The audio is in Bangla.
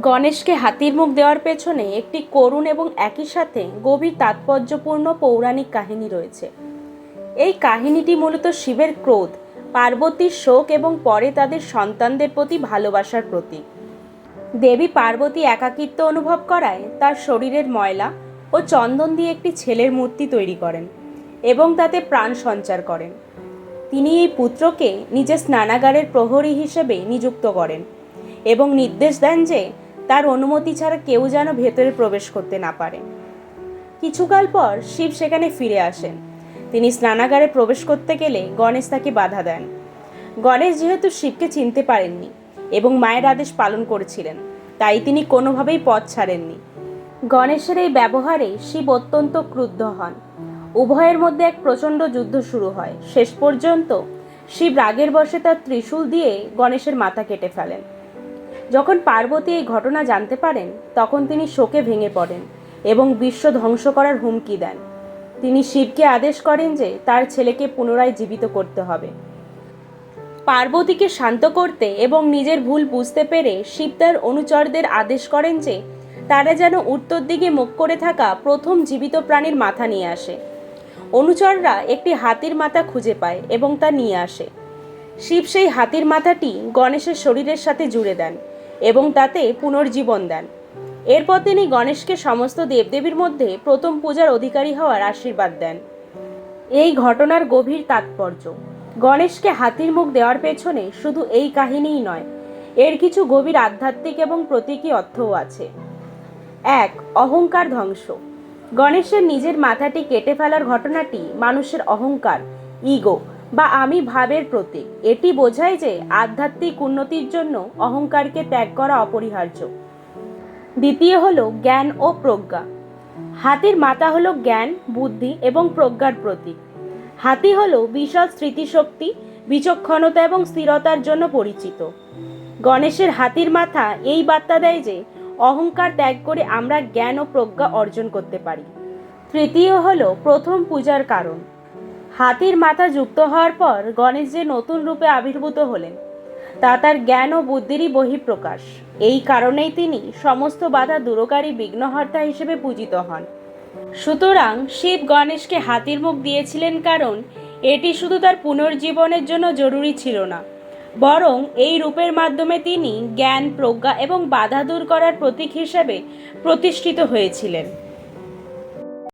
গণেশকে হাতির মুখ দেওয়ার পেছনে একটি করুণ এবং একই সাথে গভীর তাৎপর্যপূর্ণ পৌরাণিক কাহিনী রয়েছে। এই কাহিনীটি মূলত শিবের ক্রোধ, পার্বতীর শোক এবং পরে তাদের সন্তানদের প্রতি ভালোবাসার প্রতীক। দেবী পার্বতী একাকিত্ব অনুভব করায় তার শরীরের ময়লা ও চন্দন দিয়ে একটি ছেলের মূর্তি তৈরি করেন এবং তাতে প্রাণ সঞ্চার করেন। তিনি এই পুত্রকে নিজের স্নানাগারের প্রহরী হিসেবে নিযুক্ত করেন এবং নির্দেশ দেন যে তার অনুমতি ছাড়া কেউ যেন ভেতরে প্রবেশ করতে না পারে। কিছুকাল পর শিব সেখানে ফিরে আসেন। তিনি স্নানাগারে প্রবেশ করতে গেলে গণেশ তাকে বাধা দেন। গণেশ যেহেতু শিবকে চিনতে পারেননি এবং মায়ের আদেশ পালন করেছিলেন, তাই তিনি কোনোভাবেই পথ ছাড়েননি। গণেশের এই ব্যবহারে শিব অত্যন্ত ক্রুদ্ধ হন। উভয়ের মধ্যে এক প্রচণ্ড যুদ্ধ শুরু হয়। শেষ পর্যন্ত শিব রাগের বশে তার ত্রিশূল দিয়ে গণেশের মাথা কেটে ফেলেন। যখন পার্বতী এই ঘটনা জানতে পারেন, তখন তিনি শোকে ভেঙে পড়েন এবং বিশ্ব ধ্বংস করার হুমকি দেন। তিনি শিবকে আদেশ করেন যে তার ছেলেকে পুনরায় জীবিত করতে হবে। পার্বতীকে শান্ত করতে এবং নিজের ভুল বুঝতে পেরে শিব তার অনুচরদের আদেশ করেন যে তারা যেন উত্তর দিকে মুখ করে থাকা প্রথম জীবিত প্রাণীর মাথা নিয়ে আসে। অনুচররা একটি হাতির মাথা খুঁজে পায় এবং তা নিয়ে আসে। শিব সেই হাতির মাথাটি গণেশের শরীরের সাথে জুড়ে দেন। এবং তাতে পুনর্জীবন দেন। এরপর তিনি গণেশকে সমস্ত দেবদেবীর মধ্যে প্রথম পূজার অধিকারী হওয়ার আশীর্বাদ দেন। এই ঘটনার গভীর তাৎপর্য। গণেশকে হাতির মুখ দেওয়ার পেছনে শুধু এই কাহিনীই নয়, এর কিছু গভীর আধ্যাত্মিক এবং প্রতীকী অর্থও আছে। এক, অহংকার ধ্বংস। গণেশের নিজের মাথাটি কেটে ফেলার ঘটনাটি মানুষের অহংকার, ইগো বা আমি ভাবের প্রতীক। এটি বোঝায় যে আধ্যাত্মিক উন্নতির জন্য অহংকারকে ত্যাগ করা অপরিহার্য। দ্বিতীয় হলো জ্ঞান ও প্রজ্ঞা। হাতির মাথা হলো জ্ঞান, বুদ্ধি এবং প্রজ্ঞার প্রতীক। হাতি হলো বিশাল স্মৃতিশক্তি, বিচক্ষণতা এবং স্থিরতার জন্য পরিচিত। গণেশের হাতির মাথা এই বার্তা দেয় যে অহংকার ত্যাগ করে আমরা জ্ঞান ও প্রজ্ঞা অর্জন করতে পারি। তৃতীয় হলো প্রথম পূজার কারণ। হাতির মাথা যুক্ত হওয়ার পর গণেশ যে নতুন রূপে আবির্ভূত হলেন, তা তার জ্ঞান ও বুদ্ধিরই বহিঃপ্রকাশ। এই কারণেই তিনি সমস্ত বাধা দূরকারী বিঘ্নহর্তা হিসেবে পূজিত হন। সুতরাং শিব গণেশকে হাতির মুখ দিয়েছিলেন কারণ এটি শুধু তার পুনর্জীবনের জন্য জরুরি ছিল না, বরং এই রূপের মাধ্যমে তিনি জ্ঞান, প্রজ্ঞা এবং বাধা দূর করার প্রতীক হিসেবে প্রতিষ্ঠিত হয়েছিলেন।